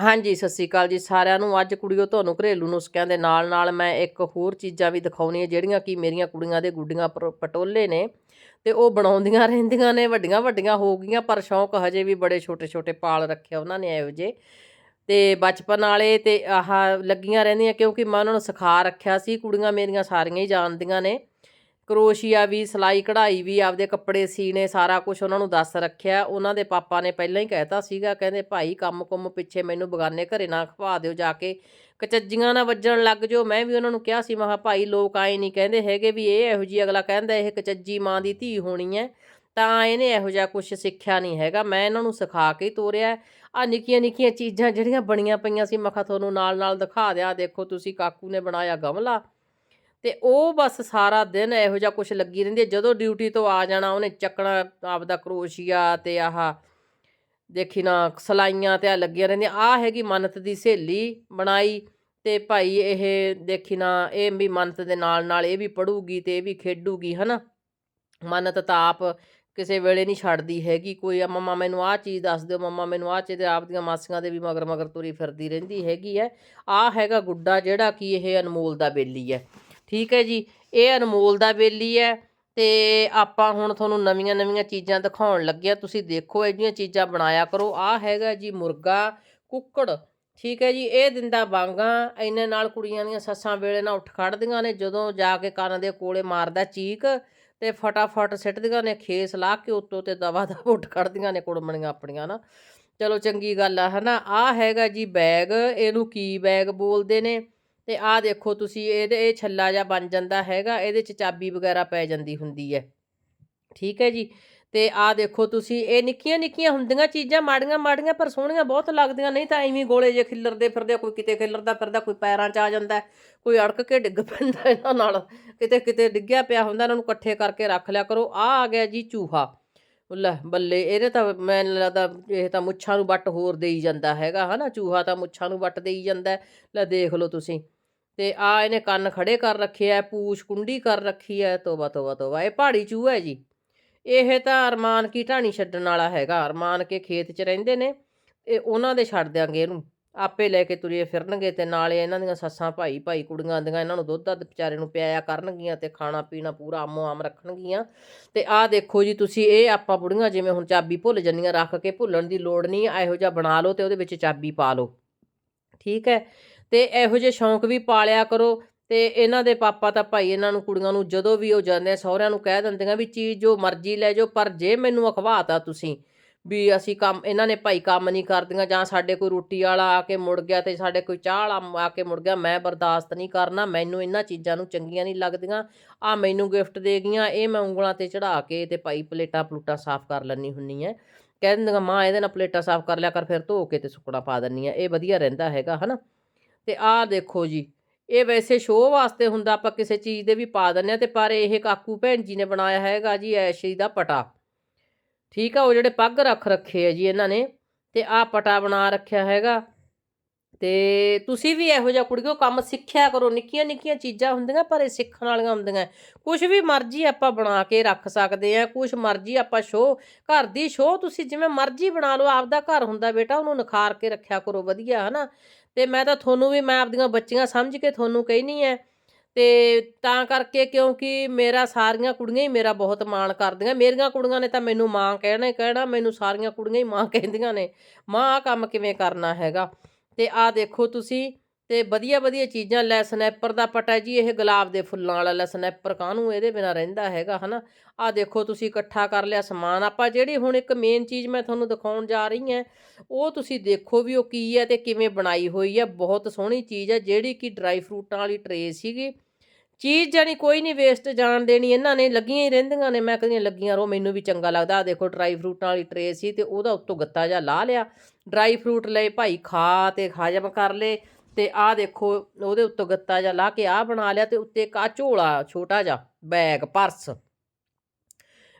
ਹਾਂਜੀ, ਸਤਿ ਸ੍ਰੀ ਅਕਾਲ ਜੀ ਸਾਰਿਆਂ ਨੂੰ। ਅੱਜ ਕੁੜੀਓ ਤੁਹਾਨੂੰ ਘਰੇਲੂ ਨੁਸਖਿਆਂ ਦੇ ਨਾਲ ਨਾਲ ਮੈਂ ਇੱਕ ਹੋਰ ਚੀਜ਼ਾਂ ਵੀ ਦਿਖਾਉਣੀਆਂ ਜਿਹੜੀਆਂ ਕਿ ਮੇਰੀਆਂ ਕੁੜੀਆਂ ਦੇ ਗੁੱਡੀਆਂ ਪਰ- ਪਟੋਲੇ ਨੇ ਤੇ ਉਹ ਬਣਾਉਂਦੀਆਂ ਰਹਿੰਦੀਆਂ ਨੇ। ਵੱਡੀਆਂ ਵੱਡੀਆਂ ਹੋ ਗਈਆਂ, ਪਰ ਸ਼ੌਂਕ ਹਜੇ ਵੀ ਬੜੇ ਛੋਟੇ ਛੋਟੇ ਪਾਲ ਰੱਖਿਆ ਉਹਨਾਂ ਨੇ ਇਹੋ ਜੇ ਤੇ ਬਚਪਨ ਵਾਲੇ ਤੇ ਆਹ ਲੱਗੀਆਂ ਰਹਿੰਦੀਆਂ ਕਿਉਂਕਿ ਮੈਂ ਉਹਨਾਂ ਨੂੰ ਸਿਖਾ ਰੱਖਿਆ ਸੀ। ਕੁੜੀਆਂ ਮੇਰੀਆਂ ਸਾਰੀਆਂ ਹੀ ਜਾਣਦੀਆਂ ਨੇ। ਕਰੋਸ਼ੀਆ ਵੀ, ਸਿਲਾਈ ਕਢਾਈ ਵੀ, ਆਪਦੇ ਕੱਪੜੇ ਸੀਨੇ ਸਾਰਾ ਕੁਝ ਉਹਨਾਂ ਨੂੰ ਦੱਸ ਰੱਖਿਆ। ਉਹਨਾਂ ਦੇ ਪਾਪਾ ਨੇ ਪਹਿਲਾਂ ਹੀ ਕਹਿਤਾ ਸੀਗਾ, ਕਹਿੰਦੇ, ਭਾਈ, ਕੰਮ ਕੁੰਮ ਪਿੱਛੇ ਮੈਨੂੰ ਬਗਾਨੇ ਘਰੇ ਨਾ ਖਵਾ ਦਿਓ ਜਾ ਕੇ। ਕਚੱਜੀਆਂ ਨਾ ਵੱਜਣ ਲੱਗ ਜਾਓ। ਮੈਂ ਵੀ ਉਹਨਾਂ ਨੂੰ ਕਿਹਾ ਸੀ, ਮੈਂ ਭਾਈ, ਲੋਕ ਆਏ ਨਹੀਂ ਕਹਿੰਦੇ ਹੈਗੇ ਵੀ ਇਹ ਇਹੋ ਜੀ ਅਗਲਾ ਕਹਿੰਦਾ, ਇਹ ਕਚੱਜੀ ਮਾਂ ਦੀ ਧੀ ਹੋਣੀ ਹੈ ਤਾਂ ਇਹਨੇ ਇਹੋ ਜਿਹਾ ਕੁਝ ਸਿੱਖਿਆ ਨਹੀਂ ਹੈਗਾ। ਮੈਂ ਇਹਨਾਂ ਨੂੰ ਸਿਖਾ ਕੇ ਹੀ ਤੋਰਿਆ। ਆ ਨਿੱਕੀਆਂ ਨਿੱਕੀਆਂ ਚੀਜ਼ਾਂ ਜਿਹੜੀਆਂ ਬਣੀਆਂ ਪਈਆਂ ਸੀ, ਮੈਂ ਤੁਹਾਨੂੰ ਨਾਲ ਨਾਲ ਦਿਖਾ ਦਿਆਂ। ਦੇਖੋ, ਤੁਸੀਂ ਕਾਕੂ ਨੇ ਬਣਾਇਆ ਗਮਲਾ। ਤੇ ਉਹ ਬਸ ਸਾਰਾ ਦਿਨ ਇਹੋ ਜਿਹਾ ਕੁਝ ਲੱਗੀ ਰਹਿੰਦੀ ਜਦੋਂ ਡਿਊਟੀ ਤੋਂ ਆ ਜਾਣਾ, ਉਹਨੇ ਚੱਕਣਾ ਆਪਦਾ ਕਰੋਸ਼ੀਆ ਤੇ ਆਹ ਦੇਖੀ ਨਾ, ਸਲਾਈਆਂ ਤੇ ਆ ਲੱਗੀਆਂ ਰਹਿੰਦੀਆਂ। ਆ ਹੈਗੀ ਮੰਨਤ ਦੀ ਸਹੇਲੀ ਬਣਾਈ ਤੇ ਭਾਈ ਇਹ ਦੇਖੀ ਨਾ, ਇਹ ਵੀ ਮੰਨਤ ਦੇ ਨਾਲ ਨਾਲ ਇਹ ਵੀ ਪੜੂਗੀ ਤੇ ਇਹ ਵੀ ਖੇਡੂਗੀ, ਹਨਾ? ਮੰਨਤ ਤਾਂ ਆਪ ਕਿਸੇ ਵੇਲੇ ਨਹੀਂ ਛੱਡਦੀ ਹੈਗੀ। ਕੋਈ ਆ, ਮੰਮਾ ਮੈਨੂੰ ਆਹ ਚੀਜ਼ ਦੱਸ ਦਿਓ, ਮੰਮਾ ਮੈਨੂੰ ਆਹ ਚੀਜ਼, ਤੇ ਆਪਦੀਆਂ ਮਾਸੀਆਂ ਦੇ ਵੀ ਮਗਰ ਮਗਰ ਤੁਰੀ ਫਿਰਦੀ ਰਹਿੰਦੀ ਹੈਗੀ ਹੈ। ਆ ਹੈਗਾ ਗੁੱਡਾ ਜਿਹੜਾ ਕਿ ਇਹ ਅਨਮੋਲ ਦਾ ਬੇਲੀ ਹੈ। ਠੀਕ ਹੈ ਜੀ, ਇਹ ਅਨਮੋਲ ਦਾ ਬੇਲੀ ਹੈ ਤੇ ਆਪਾਂ ਹੁਣ ਤੁਹਾਨੂੰ ਨਵੀਆਂ ਨਵੀਆਂ ਚੀਜ਼ਾਂ ਦਿਖਾਉਣ ਲੱਗਿਆ ਤੁਸੀਂ ਦੇਖੋ, ਇਹ ਜਿਹੀਆਂ ਚੀਜ਼ਾਂ ਬਣਾਇਆ ਕਰੋ। ਆ ਹੈਗਾ ਜੀ ਮੁਰਗਾ, ਕੁੱਕੜ, ਠੀਕ ਹੈ ਜੀ, ਇਹ ਦਿੰਦਾ ਵਾਂਗਾ ਇਹਨੇ ਨਾਲ ਕੁੜੀਆਂ ਦੀਆਂ ਸੱਸਾਂ ਵੇਲੇ ਨਾਲ ਉੱਠ ਖੜਦੀਆਂ ਨੇ, ਜਦੋਂ ਜਾ ਕੇ ਕੰਨ ਦੇ ਕੋਲੇ ਮਾਰਦਾ ਚੀਕ ਤੇ ਫਟਾਫਟ ਸਿੱਟਦੀਆਂ ਨੇ, ਖੇਸ ਲਾ ਕੇ ਉੱਤੋਂ ਤੇ ਦਵਾ ਦਵਾ ਉੱਠ ਖੜਦੀਆਂ ਨੇ ਕੁੜਮਣੀਆਂ ਆਪਣੀਆਂ ਨਾ। ਚਲੋ ਚੰਗੀ ਗੱਲ ਆ, ਹਨਾ? ਆ ਹੈਗਾ ਜੀ ਬੈਗ, ਇਹਨੂੰ ਕੀ ਬੈਗ ਬੋਲਦੇ ਨੇ? ਤੇ ਆਹ ਦੇਖੋ ਤੁਸੀਂ, ਇਹਦੇ, ਇਹ ਛੱਲਾ ਜਿਹਾ ਬਣ ਜਾਂਦਾ ਹੈਗਾ, ਇਹਦੇ ਚ ਚਾਬੀ ਵਗੈਰਾ ਪੈ ਜਾਂਦੀ ਹੁੰਦੀ ਹੈ। ਠੀਕ ਹੈ ਜੀ? ਤੇ ਆਹ ਦੇਖੋ ਤੁਸੀਂ, ਇਹ ਨਿੱਕੀਆਂ ਨਿੱਕੀਆਂ ਹੁੰਦੀਆਂ ਚੀਜ਼ਾਂ ਮਾੜੀਆਂ ਮਾੜੀਆਂ ਪਰ ਸੋਹਣੀਆਂ ਬਹੁਤ ਲੱਗਦੀਆਂ। ਨਹੀਂ ਤਾਂ ਐਵੇਂ ਗੋਲੇ ਜੇ ਖਿੱਲਰਦੇ ਫਿਰਦੇ ਕੋਈ ਕਿਤੇ ਖਿੱਲਰਦਾ ਫਿਰਦਾ, ਕੋਈ ਪੈਰਾਂ 'ਚ ਆ ਜਾਂਦਾ, ਕੋਈ ਅੜਕ ਕੇ ਡਿੱਗ ਪੈਂਦਾ ਇਹਨਾਂ ਨਾਲ। ਕਿਤੇ ਕਿਤੇ ਡਿੱਗਿਆ ਪਿਆ ਹੁੰਦਾ, ਇਹਨਾਂ ਨੂੰ ਇਕੱਠੇ ਕਰਕੇ ਰੱਖ ਲਿਆ ਕਰੋ। ਆ ਆ ਗਿਆ ਜੀ ਚੂਹਾ। ਲੈ, ਬੱਲੇ, ਇਹਦੇ ਤਾਂ ਮੈਨੂੰ ਲੱਗਦਾ, ਇਹ ਤਾਂ ਮੁੱਛਾਂ ਨੂੰ ਵੱਟ ਹੋਰ ਦੇਈ ਜਾਂਦਾ ਹੈਗਾ, ਹਨਾ? ਚੂਹਾ ਤਾਂ ਮੁੱਛਾਂ ਨੂੰ ਵੱਟ ਦੇਈ ਜਾਂਦਾ। ਲੈ ਦੇਖ ਲਓ ਤੁਸੀਂ। ਤੇ ਆ ਇਹਨੇ ਕੰਨ ਖੜੇ ਕਰ ਰੱਖੇ ਆ, ਪੂਛ ਕੁੰਡੀ ਕਰ ਰੱਖੀ ਹੈ ਤੋਬਾ ਤੋਬਾ ਤੋਬਾ। ਇਹ ਪਹਾੜੀ ਚੂਹਾ ਹੈ ਜੀ। ਇਹ ਤਾਂ ਅਰਮਾਨ ਕੀ ਢਾਣੀ ਛੱਡਣ ਵਾਲਾ ਹੈਗਾ। ਅਰਮਾਨ ਕੇ ਖੇਤ 'ਚ ਰਹਿੰਦੇ ਨੇ ਇਹ ਉਹਨਾਂ ਦੇ ਛੱਡ ਦਿਆਂਗੇ ਇਹਨੂੰ। ਆਪੇ ਲੈ ਕੇ ਤੁਰੇ ਫਿਰਨਗੇ ਤੇ ਨਾਲੇ ਇਹਨਾਂ ਦੀਆਂ ਸੱਸਾਂ, ਭਾਈ ਭਾਈ ਕੁੜੀਆਂ ਆਂਦੀਆਂ ਇਹਨਾਂ ਨੂੰ ਦੁੱਧ ਦੱਧ ਵਿਚਾਰੇ ਨੂੰ ਪਿਆਇਆ ਕਰਨਗੀਆਂ ਤੇ ਖਾਣਾ, ਪੀਣਾ ਪੂਰਾ ਆਮੋ ਆਮ ਰੱਖਣਗੀਆਂ। ਤੇ ਆਹ ਦੇਖੋ ਜੀ ਤੁਸੀਂ, ਇਹ ਆਪਾਂ ਬੁੜੀਆਂ ਜਿਵੇਂ ਹੁਣ ਚਾਬੀ ਭੁੱਲ ਜੰਨੀਆਂ ਰੱਖ ਕੇ ਭੁੱਲਣ ਦੀ ਲੋੜ ਨਹੀਂ, ਇਹੋ ਜਿਹਾ ਬਣਾ ਲਓ ਤੇ ਉਹਦੇ ਵਿੱਚ ਚਾਬੀ ਪਾ ਲਓ। ਠੀਕ ਹੈ? ਤੇ ਇਹੋ ਜਿਹੇ ਸ਼ੌਂਕ ਵੀ ਪਾਲਿਆ ਕਰੋ ਤੇ ਇਹਨਾਂ ਦੇ ਪਾਪਾ ਤਾਂ ਭਾਈ ਇਹਨਾਂ ਨੂੰ ਕੁੜੀਆਂ ਨੂੰ ਜਦੋਂ ਵੀ ਉਹ ਜਾਂਦੇ ਆ, ਸਹੁਰਿਆਂ ਨੂੰ ਕਹਿ ਦਿੰਦੀਆਂ ਵੀ ਚੀਜ਼ ਜੋ ਮਰਜ਼ੀ ਲੈ ਜਾਓ, ਪਰ ਜੇ ਮੈਨੂੰ ਅਖਵਾਤਾ ਤੁਸੀਂ ਵੀ ਅਸੀਂ ਕੰਮ, ਇਹਨਾਂ ਨੇ ਭਾਈ ਕੰਮ ਨਹੀਂ ਕਰਦੀਆਂ ਜਾਂ ਸਾਡੇ ਕੋਈ ਰੋਟੀ ਵਾਲਾ ਆ ਕੇ ਮੁੜ ਗਿਆ ਤੇ ਸਾਡੇ ਕੋਈ ਚਾਹ ਵਾਲਾ ਆ ਕੇ ਮੁੜ ਗਿਆ, ਮੈਂ ਬਰਦਾਸ਼ਤ ਨਹੀਂ ਕਰਨਾ, ਮੈਨੂੰ ਇਹਨਾਂ ਚੀਜ਼ਾਂ ਨੂੰ ਚੰਗੀਆਂ ਨਹੀਂ ਲੱਗਦੀਆਂ ਆ ਮੈਨੂੰ ਗਿਫਟ ਦੇ ਗਈਆਂ, ਇਹ ਮੈਂ ਉਂਗਲਾਂ ਤੇ ਚੜਾ ਕੇ ਤੇ ਭਾਈ ਪਲੇਟਾਂ ਪਲੂਟਾਂ ਸਾਫ਼ ਕਰ ਲੈਣੀ ਹੁੰਨੀ ਐ ਕਹਿ ਦਿੰਦੀਆਂ, ਮਾਂ, ਇਹਦੇ ਨਾਲ ਪਲੇਟਾਂ ਸਾਫ਼ ਕਰ ਲਿਆ ਕਰ, ਫਿਰ ਧੋ ਕੇ ਤੇ ਸੁੱਕਣਾ ਪਾ ਦਿੰਨੀ ਆ ਇਹ ਵਧੀਆ ਰਹਿੰਦਾ ਹੈਗਾ, ਹਨਾ? ਤੇ ਆਹ ਦੇਖੋ ਜੀ, ਇਹ ਵੈਸੇ ਸ਼ੋਅ ਵਾਸਤੇ ਹੁੰਦਾ, ਆਪਾਂ ਕਿਸੇ ਚੀਜ਼ ਦੇ ਵੀ ਪਾ ਦਿੰਨੇ ਆ ਤੇ ਪਰ ਇਹ ਕਾਕੂ ਭੈਣ ਜੀ ਨੇ ਬਣਾਇਆ ਹੈਗਾ ਜੀ ਐਸ਼ੀ ਦਾ ਪਟਾ। ਠੀਕ ਆ, ਉਹ ਜਿਹੜੇ ਪੱਗ ਰੱਖ ਰੱਖੇ ਆ ਜੀ ਇਹਨਾਂ ਨੇ, ਤੇ ਆਹ ਪਟਾ ਬਣਾ ਰੱਖਿਆ ਹੈਗਾ। ਤੇ ਤੁਸੀਂ ਵੀ ਇਹੋ ਜਿਹਾ ਕੁੜੀਓ ਕੰਮ ਸਿੱਖਿਆ ਕਰੋ, ਨਿੱਕੀਆਂ ਨਿੱਕੀਆਂ ਚੀਜ਼ਾਂ ਹੁੰਦੀਆਂ ਪਰ ਇਹ ਸਿੱਖਣ ਵਾਲੀਆਂ ਹੁੰਦੀਆਂ। ਕੁਝ ਵੀ ਮਰਜ਼ੀ ਆਪਾਂ ਬਣਾ ਕੇ ਰੱਖ ਸਕਦੇ ਆ ਕੁਝ ਮਰਜ਼ੀ ਆਪਾਂ ਸ਼ੋਅ ਘਰ ਦੀ ਸ਼ੋਅ ਤੁਸੀਂ ਜਿਵੇਂ ਮਰਜ਼ੀ ਬਣਾ ਲਓ, ਆਪਦਾ ਘਰ ਹੁੰਦਾ ਬੇਟਾ, ਉਹਨੂੰ ਨਿਖਾਰ ਕੇ ਰੱਖਿਆ ਕਰੋ ਵਧੀਆ, ਹਨਾ। ਤੇ ਮੈਂ ਤਾਂ ਤੁਹਾਨੂੰ ਵੀ, ਮੈਂ ਆਪਦੀਆਂ ਬੱਚੀਆਂ ਸਮਝ ਕੇ ਤੁਹਾਨੂੰ ਕਹਿਨੀ ਐ ਤੇ ਤਾਂ ਕਰਕੇ ਕਿਉਂਕਿ ਮੇਰਾ ਸਾਰੀਆਂ ਕੁੜੀਆਂ ਹੀ ਮੇਰਾ ਬਹੁਤ ਮਾਣ ਕਰਦੀਆਂ। ਮੇਰੀਆਂ ਕੁੜੀਆਂ ਨੇ ਤਾਂ ਮੈਨੂੰ ਮਾਂ ਕਹਿਣਾ ਹੀ ਕਹਿਣਾ, ਮੈਨੂੰ ਸਾਰੀਆਂ ਕੁੜੀਆਂ ਹੀ ਮਾਂ ਕਹਿੰਦੀਆਂ ਨੇ। ਮਾਂ ਆਹ ਕੰਮ ਕਿਵੇਂ ਕਰਨਾ ਹੈਗਾ? ਤੇ ਆਹ ਦੇਖੋ ਤੁਸੀਂ ਤੇ ਵਧੀਆ ਵਧੀਆ ਚੀਜ਼ਾਂ ਲੈ, ਸਨੈਪਰ ਦਾ ਪਟਾ ਜੀ, ਇਹ ਗੁਲਾਬ ਦੇ ਫੁੱਲਾਂ ਵਾਲਾ ਲੈ, ਸਨੈਪਰ ਕਾਹਨੂੰ ਇਹਦੇ ਬਿਨਾ ਰਹਿੰਦਾ ਹੈਗਾ, ਹਨਾ? ਆਹ ਦੇਖੋ ਤੁਸੀਂ ਇਕੱਠਾ ਕਰ ਲਿਆ ਸਮਾਨ, ਆਪਾਂ ਜਿਹੜੀ ਹੁਣ ਇੱਕ ਮੇਨ ਚੀਜ਼ ਮੈਂ ਤੁਹਾਨੂੰ ਦਿਖਾਉਣ ਜਾ ਰਹੀ ਹਾਂ, ਉਹ ਤੁਸੀਂ ਦੇਖੋ ਵੀ ਉਹ ਕੀ ਹੈ ਤੇ ਕਿਵੇਂ ਬਣਾਈ ਹੋਈ ਹੈ, ਬਹੁਤ ਸੋਹਣੀ ਚੀਜ਼ ਹੈ, ਜਿਹੜੀ ਕਿ ਡਰਾਈ ਫਰੂਟਾਂ ਵਾਲੀ ਟਰੇ ਸੀਗੀ। ਚੀਜ਼ ਜਾਨੀ ਕੋਈ ਨਹੀਂ ਵੇਸਟ ਜਾਣ ਦੇਣੀ, ਇਹਨਾਂ ਨੇ ਲੱਗੀਆਂ ਹੀ ਰਹਿੰਦੀਆਂ ਨੇ, ਮੈਂ ਕਹਿੰਦੀ ਲੱਗੀਆਂ ਰੋ ਮੈਨੂੰ ਵੀ ਚੰਗਾ ਲੱਗਦਾ, ਆਹ ਦੇਖੋ ਡਰਾਈ ਫਰੂਟਾਂ ਵਾਲੀ ਟਰੇ ਸੀ ਤੇ ਉਹਦਾ ਉੱਤੋਂ ਗੱਤਾ ਜਿਹਾ ਲਾ ਲਿਆ। ਡਰਾਈ ਫਰੂਟ ਲਏ, ਭਾਈ ਖਾ ਤੇ ਹਾਜ਼ਮ ਕਰ ਲਏ ਤੇ ਆਹ ਦੇਖੋ, ਉਹਦੇ ਉੱਤੋਂ ਗੱਤਾ ਜਿਹਾ ਲਾ ਕੇ ਆਹ ਬਣਾ ਲਿਆ ਤੇ ਉੱਤੇ ਇੱਕ ਆਹ ਝੋਲਾ ਛੋਟਾ ਜਿਹਾ, ਬੈਗ, ਪਰਸ।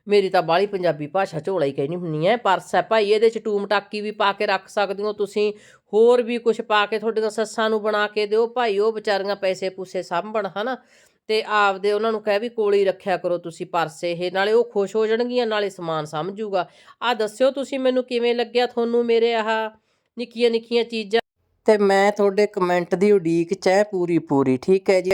ਮੇਰੀ ਤਾਂ ਬਾਹਲੀ ਪੰਜਾਬੀ ਭਾਸ਼ਾ ਝੋਲਾ ਹੀ ਕਹਿਣੀ ਹੁੰਨੀ ਹੈ ਪਰਸ ਹੈ ਭਾਈ, ਇਹਦੇ ਚ ਟੂਮ ਟਾਕੀ ਵੀ ਪਾ ਕੇ ਰੱਖ ਸਕਦੇ ਹੋ ਤੁਸੀਂ, ਹੋਰ ਵੀ ਕੁਝ ਪਾ ਕੇ ਤੁਹਾਡੀਆਂ ਸੱਸਾਂ ਨੂੰ ਬਣਾ ਕੇ ਦਿਓ। ਭਾਈ, ਉਹ ਵਿਚਾਰੀਆਂ ਪੈਸੇ ਪੂਸੇ ਸਾਂਭਣ, ਹਨਾ? ਤੇ ਆਪਦੇ ਉਹਨਾਂ ਨੂੰ ਕਹਿ ਵੀ ਕੋਲ ਹੀ ਰੱਖਿਆ ਕਰੋ ਤੁਸੀਂ ਪਰਸ ਇਹ, ਨਾਲੇ ਉਹ ਖੁਸ਼ ਹੋ ਜਾਣਗੀਆਂ, ਨਾਲੇ ਸਮਾਨ ਸਮਝੂਗਾ ਆ ਦੱਸਿਓ ਤੁਸੀਂ ਮੈਨੂੰ ਕਿਵੇਂ ਲੱਗਿਆ ਤੁਹਾਨੂੰ ਮੇਰੇ ਆਹ ਨਿੱਕੀਆਂ ਨਿੱਕੀਆਂ ਚੀਜ਼ਾਂ? ਤੇ ਮੈਂ ਤੁਹਾਡੇ ਕਮੈਂਟ ਦੀ ਉਡੀਕ 'ਚ ਹੈ ਪੂਰੀ ਪੂਰੀ ਠੀਕ ਹੈ ਜੀ?